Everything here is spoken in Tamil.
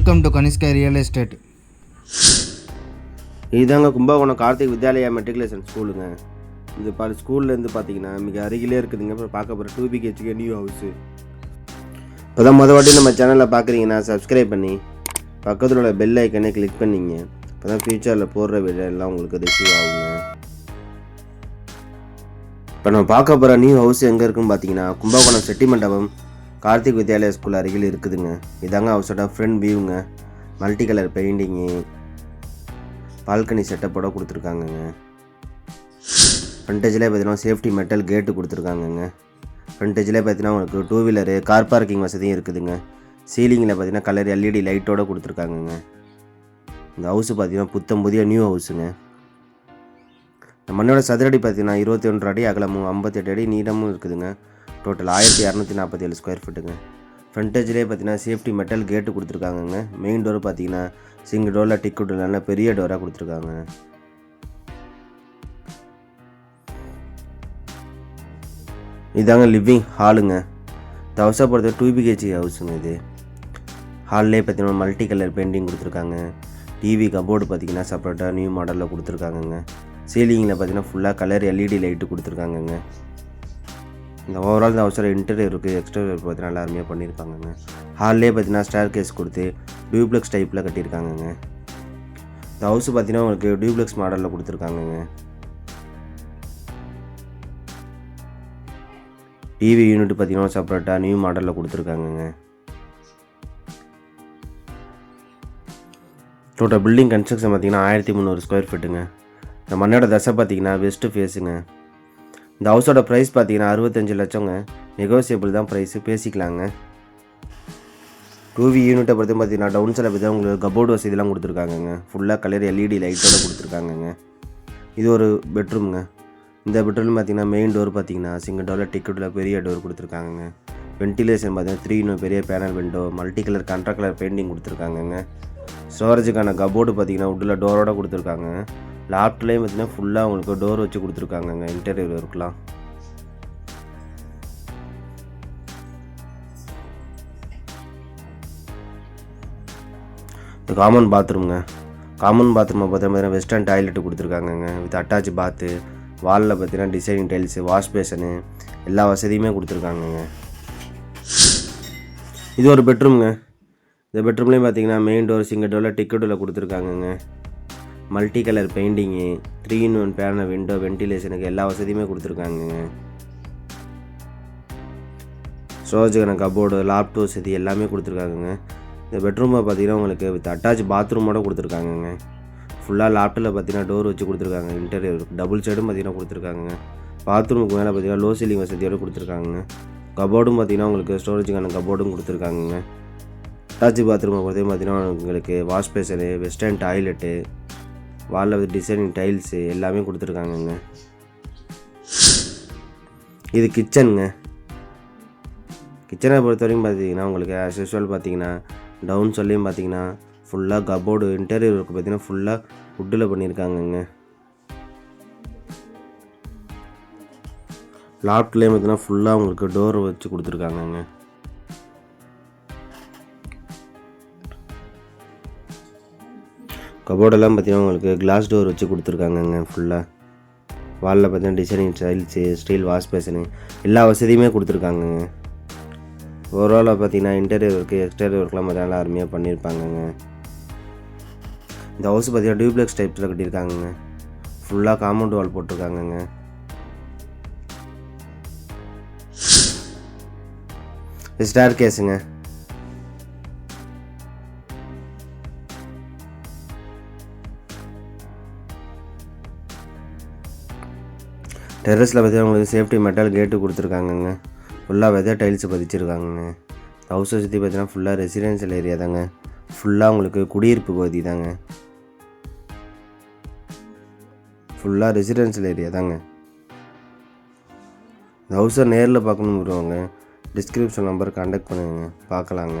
Welcome to Kanishka real estate இதுதாங்க கும்பகோணம் கார்த்திக் வித்யாலயா மெட்ரிகுலேஷன் ஸ்கூலுங்க இது பா ஸ்கூல்லேருந்து பார்த்தீங்கன்னா மிக அருகிலே இருக்குதுங்க. இப்போ பார்க்க போகிற டூ பிஹெச்கே நியூ ஹவுஸு இப்போ தான் மொதல் வாட்டி நம்ம சேனலில் பார்க்குறீங்கன்னா சப்ஸ்கிரைப் பண்ணி பக்கத்தில் உள்ள பெல் ஐக்கனே கிளிக் பண்ணிங்க. இப்போ தான் ஃப்யூச்சரில் போடுற வீடியோ எல்லாம் உங்களுக்கு ரிசீவ் ஆகுங்க. இப்போ நம்ம பார்க்க போகிற நியூ ஹவுஸ் எங்கே இருக்குன்னு பார்த்தீங்கன்னா கும்பகோணம் செட்டி மண்டபம் கார்த்திக் வித்யாலயா ஸ்கூல் அருகில் இருக்குதுங்க. இதாங்க ஹவுஸோட ஃப்ரண்ட் வியூங்க மல்டி கலர் பெயிண்டிங்கு பால்கனி செட்டப்போட கொடுத்துருக்காங்கங்க. ஃப்ரண்டேஜில் பார்த்தீங்கன்னா சேஃப்டி மெட்டல் கேட்டு கொடுத்துருக்காங்கங்க. ஃப்ரண்டேஜில் பார்த்தீங்கன்னா உங்களுக்கு டூ வீலரு கார் பார்க்கிங் வசதியும் இருக்குதுங்க. சீலிங்கில் பார்த்தீங்கன்னா கலர் எல்இடி லைட்டோடு கொடுத்துருக்காங்கங்க. இந்த ஹவுஸு பார்த்தீங்கன்னா புத்தம் புதிய நியூ ஹவுஸுங்க இந்த மண்ணோட சதுரடி பார்த்தீங்கன்னா இருபத்தி ஒன்று அடி அகலமும் ஐம்பத்தெட்டு அடி நீளமும் இருக்குதுங்க. டோட்டல் ஆயிரத்தி இரநூத்தி நாற்பத்தி ஏழு ஸ்கொயர் ஃபீட்டுங்க ஃப்ரண்டேஜ்லேயே பார்த்தீங்கன்னா சேஃப்டி மெட்டல் கேட்டு கொடுத்துருக்காங்கங்க. மெயின் டோர் பார்த்தீங்கன்னா சிங்கிள் டோரில் டிக்கெட் நல்ல பெரிய டோராக கொடுத்துருக்காங்க. இதாங்க லிவிங் ஹாலுங்க இந்த ஹவுஸை பொறுத்த டூ பிஹெச்சி ஹவுஸுங்க இது. ஹால்லே பார்த்தீங்கன்னா மல்டி கலர் பெயிண்டிங் கொடுத்துருக்காங்க. டிவி கபோர்டு பார்த்தீங்கன்னா செப்பரேட்டாக நியூ மாடலில் கொடுத்துருக்காங்கங்க. சீலிங்கில் பார்த்தீங்கன்னா ஃபுல்லாக கலர் எல்இடி லைட்டு கொடுத்துருக்காங்கங்க. இந்த ஓவரால் இந்த ஹவுஸில் இன்டீரியர் இருக்குது எக்ஸ்டீரியர் பார்த்தீங்கன்னா எல்லாருமே அருமையாக பண்ணியிருக்காங்கங்க ஹால்லே பார்த்தீங்கன்னா ஸ்டேர் கேஸ் கொடுத்து டியூப்ளெக்ஸ் டைப்பில் கட்டியிருக்காங்கங்க இந்த ஹவுஸ் பார்த்தீங்கன்னா உங்களுக்கு டியூப்ளெக்ஸ் மாடலில் கொடுத்துருக்காங்கங்க. டிவி யூனிட் பார்த்தீங்கன்னா செப்பரேட்டாக நியூ மாடலில் கொடுத்துருக்காங்கங்க. டோட்டல் பில்டிங் கன்ஸ்ட்ரக்ஷன் பார்த்தீங்கன்னா ஆயிரத்தி முந்நூறு ஸ்கொயர் ஃபீட்டுங்க இந்த மண்ணோட தசை பார்த்தீங்கன்னா வெஸ்ட்டு ஃபேஸுங்க இந்த ஹவுஸோட ப்ரைஸ் பார்த்தீங்கன்னா அறுபத்தஞ்சு லட்சங்க. நெகோசியபிள் தான் ப்ரைஸு பேசிக்கலாங்க. டூவி யூனிட்டை பொறுத்து பார்த்தீங்கன்னா டவுன் சைடில் தான் உங்களுக்கு கபோர்டு வசதிலாம் கொடுத்துருக்காங்கங்க. ஃபுல்லாக கலர் எல்இடி லைட்டோட கொடுத்துருக்காங்கங்க. இது ஒரு பெட்ரூம்ங்க இந்த பெட்ரூம் பார்த்தீங்கன்னா மெயின் டோர் பார்த்தீங்கன்னா சிங்கிள் டோரில் டிக்கெட்டில் பெரிய டோர் கொடுத்துருக்காங்கங்க. வென்டிலேஷன் பார்த்தீங்கன்னா த்ரீ இன்னும் பெரிய panel window multi colour கண்ட்ரா colour painting கொடுத்துருக்காங்கங்க. ஸ்டோரேஜுக்கான கபோர்டு பார்த்தீங்கன்னா உட்டில் டோரோட கொடுத்துருக்காங்க லாப்ட்லேயும் பார்த்தீங்கன்னா ஃபுல்லாக உங்களுக்கு டோர் வச்சு கொடுத்துருக்காங்கங்க இன்டீரியர் ஒர்க்லாம் இது காமன் பாத்ரூம்ங்க காமன் பாத்ரூமை பார்த்தீங்கன்னா வெஸ்டர்ன் டாய்லெட் கொடுத்துருக்காங்கங்க வித் அட்டாச் பாத்து வாலில் பார்த்தீங்கன்னா டிசைனிங் டைல்ஸு வாஷ் பேஷனு எல்லா வசதியுமே கொடுத்துருக்காங்கங்க. இது ஒரு பெட்ரூம்ங்க இந்த பெட்ரூம்லேயும் பார்த்தீங்கன்னா மெயின் டோர் சிங்கிள் டோரில் டிக்கெட் டோரில் கொடுத்துருக்காங்கங்க. Multi colour painting three in one pane window வென்டிலேஷனுக்கு எல்லா வசதியுமே கொடுத்துருக்காங்கங்க ஸ்டோரேஜுக்கான கபோர்டு லேப்டாப் வசதி எல்லாமே கொடுத்துருக்காங்கங்க. இந்த பெட்ரூமை பார்த்தீங்கன்னா உங்களுக்கு வித் அட்டாச் பாத்ரூமோட கொடுத்துருக்காங்கங்க. ஃபுல்லாக லேப்டாப்பில் பார்த்தீங்கன்னா டோர் வச்சு கொடுத்துருக்காங்க. இன்டீரியர் டபுள் சைடும் பார்த்தீங்கன்னா கொடுத்துருக்காங்க பாத்ரூமுக்கு மேலே பார்த்தீங்கன்னா லோ சீலிங் வசதியோடு கொடுத்துருக்காங்க கபோர்டும் பார்த்தீங்கன்னா உங்களுக்கு ஸ்டோரேஜுக்கான கபோர்டும் கொடுத்துருக்காங்கங்க. அட்டாச் பாத்ரூமை பொறுத்தவரை பார்த்தீங்கன்னா உங்களுக்கு வாஷ் பேசனு வெஸ்டர்ன் டாய்லெட்டு வாலில் டிசைனிங் டைல்ஸு எல்லாமே கொடுத்துருக்காங்கங்க. இது கிச்சனுங்க கிச்சனை பொறுத்த வரைக்கும் பார்த்தீங்கன்னா உங்களுக்கு ஆஸ் யூஸ்வல் பார்த்தீங்கன்னா டவுன் சொல்லியும் பார்த்தீங்கன்னா ஃபுல்லாக கபோர்டு இன்டீரியர் ஒர்க் பார்த்தீங்கன்னா ஃபுல்லாக வுட்டில் பண்ணியிருக்காங்கங்க. லாப்ட்லேயும் பார்த்தீங்கன்னா ஃபுல்லாக உங்களுக்கு டோர் வச்சு கொடுத்துருக்காங்கங்க. கபோர்டெல்லாம் பார்த்தீங்கன்னா உங்களுக்கு கிளாஸ் டோர் வச்சு கொடுத்துருக்காங்கங்க ஃபுல்லாக வாலில் பார்த்தீங்கன்னா designing styles steel wash basin எல்லா வசதியுமே கொடுத்துருக்காங்கங்க. ஓவராலாக பார்த்தீங்கன்னா இன்டீரியர் ஒர்க்கு எக்ஸ்டீரியர் ஒர்க்லாம் பார்த்தீங்கன்னா அருமையாக பண்ணியிருப்பாங்கங்க இந்த ஹவுஸ் பார்த்தீங்கன்னா டியூப்ளெக்ஸ் டைப்ஸில் கட்டியிருக்காங்கங்க. ஃபுல்லாக காம்பவுண்ட் வால் போட்டிருக்காங்கங்க. ஸ்டார் கேஸுங்க டெரஸில் பார்த்தீங்கன்னா உங்களுக்கு சேஃப்டி மெட்டல் கேட்டு கொடுத்துருக்காங்கங்க. ஃபுல்லாக வெதர் டைல்ஸ் பதிச்சிருக்காங்கங்க. ஹவுஸை சுற்றி பார்த்தீங்கன்னா ஃபுல்லாக ரெசிடென்ஷியல் ஏரியா தாங்க. ஃபுல்லாக உங்களுக்கு குடியிருப்பு பகுதி தாங்க. ஃபுல்லாக ரெசிடென்ஷியல் ஏரியா தாங்க. இந்த ஹவுஸை நேரில் பார்க்கணுன்னு வருவாங்க டிஸ்கிரிப்ஷன் நம்பர் கான்டாக்ட் பண்ணுங்க. பார்க்கலாங்க.